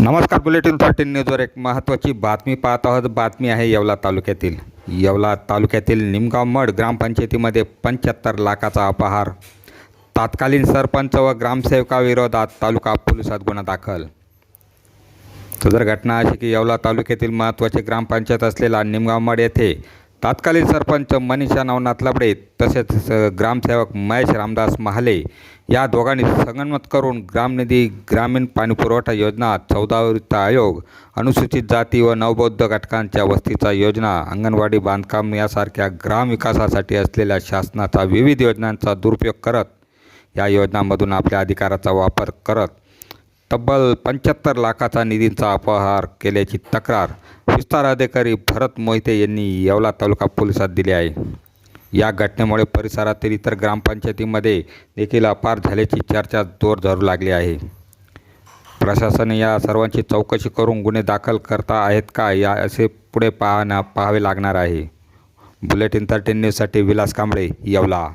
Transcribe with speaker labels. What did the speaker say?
Speaker 1: नमस्कार bulletin thirteen न्यूजवर एक महत्त्वाची बातमी पाहत आहोत. बातमी आहे येवला तालुक्यातील. येवला तालुक्यातील निमगाव मड ग्रामपंचायतीमध्ये पंच्याहत्तर लाखाचा अपहार. तात्कालीन सरपंच व ग्रामसेवकाविरोधात तालुका पोलिसात गुन्हा दाखल. तर घटना अशी की येवला तालुक्यातील महत्त्वाचे ग्रामपंचायत असलेला निमगाव मड येथे तात्कालीन सरपंच मनीषा नवनाथ लबडे तसेच स- ग्रामसेवक महेश रामदास महाले या दोघांनी संगणमत करून ग्रामनिधी ग्रामीण पाणीपुरवठा योजना चौदावृत्त आयोग अनुसूचित जाती व नवबौद्ध घटकांच्या वस्तीचा योजना अंगणवाडी बांधकाम यासारख्या ग्रामविकासासाठी असलेल्या शासनाचा विविध योजनांचा दुरुपयोग करत या योजनांमधून आपल्या अधिकाराचा वापर करत तब्बल पंच्याहत्तर लाखाचा निधींचा अपहार केल्याची तक्रार विस्तार अधिकारी भरत मोहिते यांनी येवला तालुका पोलिसात दिले आहे. या घटनेमुळे परिसरातील इतर ग्रामपंचायतीमध्ये देखील अपार झाल्याची चर्चा जोर धरू लागली आहे. प्रशासन या सर्वांची चौकशी करून गुन्हे दाखल करता आहेत का या असे पुढे पाहणं पाहावे लागणार आहे. बुलेटिन थर्टीन न्यूजसाठी विलास कांबळे येवला.